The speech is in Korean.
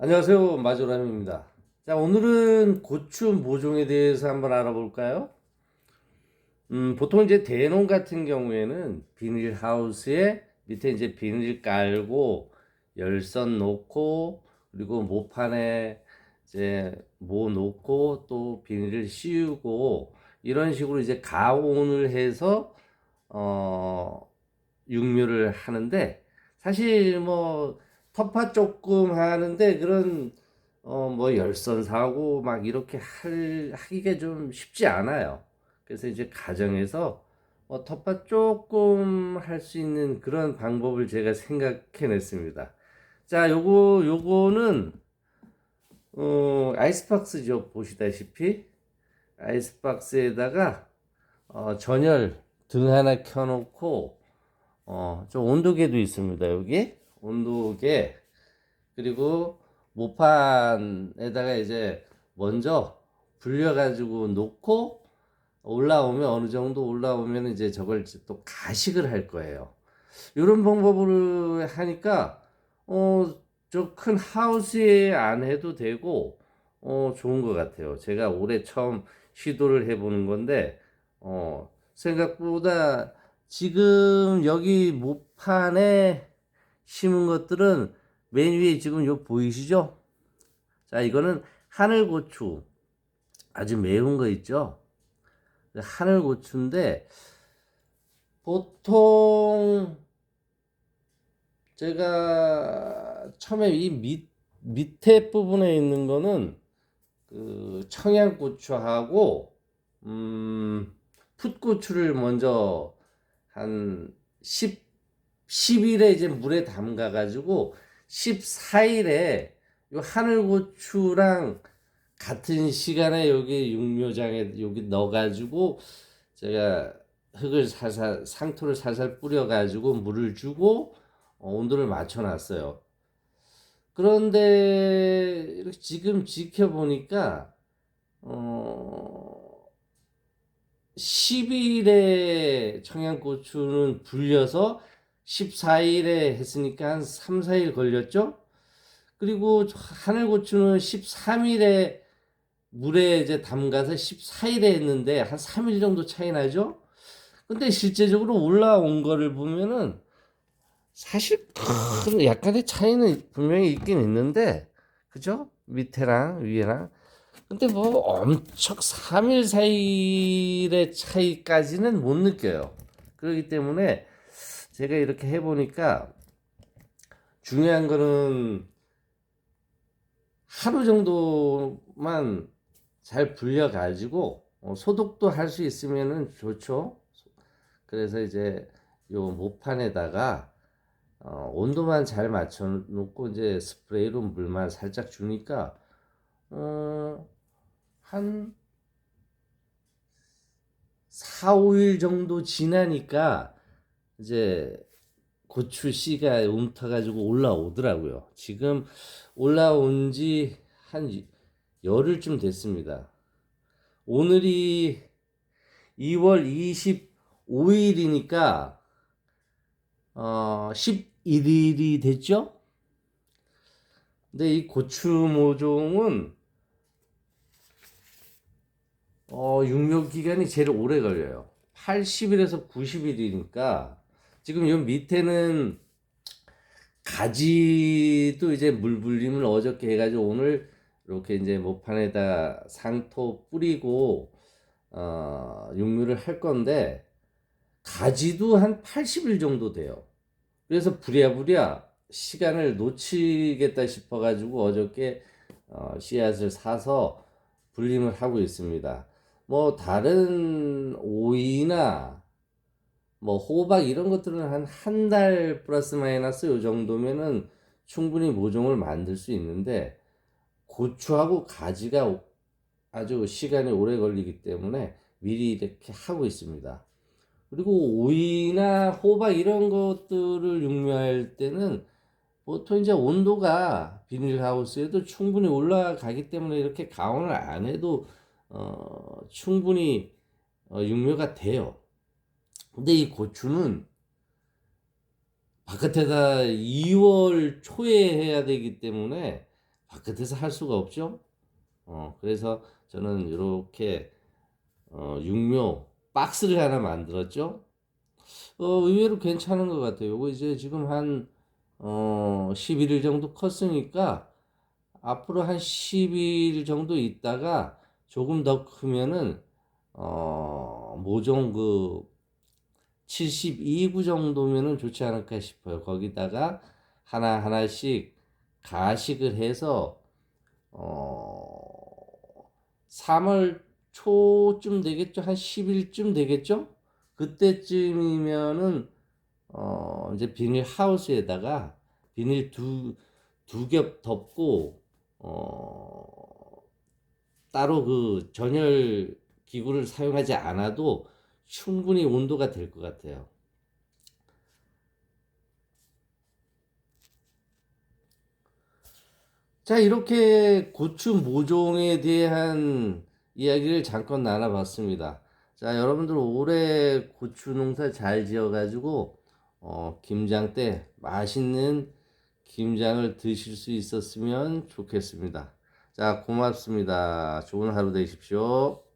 안녕하세요. 마조람입니다. 자, 오늘은 고추 모종에 대해서 한번 알아볼까요? 음, 보통 이제 대농 같은 경우에는 비닐 하우스에 밑에 이제 비닐 깔고 열선 놓고 그리고 모판에 이제 모 놓고 또 비닐을 씌우고 이런 식으로 이제 가온을 해서 어 육묘를 하는데 사실 뭐 터파 조금 하는데 그런 어 뭐 열선 사고 막 이렇게 할 하기가 좀 쉽지 않아요. 그래서 이제 가정에서 뭐 텃밭 조금 할 수 있는 그런 방법을 제가 생각해냈습니다. 자, 요거 요거는 어 아이스박스죠. 보시다시피 아이스박스에다가 어 전열 등 하나 켜놓고 어좀 온도계도 있습니다. 여기 온도계 그리고 모판에다가 이제 먼저 불려가지고 놓고 올라오면 어느 정도 올라오면 이제 저걸 또 가식을 할 거예요. 이런 방법으로 하니까 어저큰 하우스에 안 해도 되고 어 좋은 것 같아요. 제가 올해 처음 시도를 해보는 건데 어 생각보다 지금 여기 모판에 심은 것들은 맨 위에 지금 요 보이시죠? 자, 이거는 하늘고추. 아주 매운 거 있죠? 하늘고추인데, 보통 제가 처음에 이 밑, 밑에 부분에 있는 거는 그 청양고추하고, 음, 풋고추를 먼저 한 10, 10일에 이제 물에 담가 가지고 14일에 요 하늘고추랑 같은 시간에 여기 육묘장에 여기 넣어 가지고 제가 흙을 살살 상토를 살살 뿌려 가지고 물을 주고 어, 온도를 맞춰 놨어요. 그런데 지금 지켜보니까 어 10일에 청양고추는 불려서 14일에 했으니까 한 3, 4일 걸렸죠? 그리고 하늘고추는 13일에 물에 이제 담가서 14일에 했는데 한 3일 정도 차이 나죠? 근데 실제적으로 올라온 거를 보면은 사실 큰 약간의 차이는 분명히 있긴 있는데 그죠? 밑에랑 위에랑 근데 뭐 엄청 3일 4일의 차이까지는 못 느껴요. 그렇기 때문에 제가 이렇게 해보니까 중요한 거는 하루 정도만 잘 불려가지고 어, 소독도 할 수 있으면은 좋죠. 그래서 이제 요 모판에다가 어, 온도만 잘 맞춰 놓고 이제 스프레이로 물만 살짝 주니까 어, 한 4, 5일 정도 지나니까 이제 고추 씨가 움터가지고 올라오더라고요. 지금 올라온 지 한 열흘쯤 됐습니다. 오늘이 2월 25일이니까 어 11일이 됐죠? 근데 이 고추 모종은 어 육묘 기간이 제일 오래 걸려요. 80일에서 90일이니까 지금 요 밑에는 가지도 이제 물 불림을 어저께 해가지고 오늘 이렇게 이제 모판에다 상토 뿌리고 어, 육류를 할 건데 가지도 한 80일 정도 돼요. 그래서 부랴부랴 시간을 놓치겠다 싶어가지고 어저께 어, 씨앗을 사서 불림을 하고 있습니다. 뭐 다른 오이나 뭐 호박 이런 것들은 한 한 달 플러스 마이너스 요 정도면은 충분히 모종을 만들 수 있는데 고추하고 가지가 아주 시간이 오래 걸리기 때문에 미리 이렇게 하고 있습니다. 그리고 오이나 호박 이런 것들을 육묘할 때는 보통 이제 온도가 비닐하우스에도 충분히 올라가기 때문에 이렇게 가온을 안 해도 어, 충분히 어, 육묘가 돼요. 근데 이 고추는 바깥에다 2월 초에 해야 되기 때문에 바깥에서 할 수가 없죠. 어, 그래서 저는 이렇게 어, 육묘 박스를 하나 만들었죠. 어, 의외로 괜찮은 것 같아요. 이거 이제 지금 한 어, 11일 정도 컸으니까 앞으로 한 10일 정도 있다가 조금 더 크면은 어, 모종 그 72구 정도면은 좋지 않을까 싶어요. 거기다가 하나 하나씩 가식을 해서 어 3월 초쯤 되겠죠? 한 10일쯤 되겠죠? 그때쯤이면은 어 이제 비닐 하우스에다가 비닐 두 두 겹 덮고 어 따로 그 전열 기구를 사용하지 않아도 충분히 온도가 될 것 같아요. 자, 이렇게 고추 모종에 대한 이야기를 잠깐 나눠봤습니다. 자, 여러분들 올해 고추 농사 잘 지어가지고, 어, 김장 때 맛있는 김장을 드실 수 있었으면 좋겠습니다. 자, 고맙습니다. 좋은 하루 되십시오.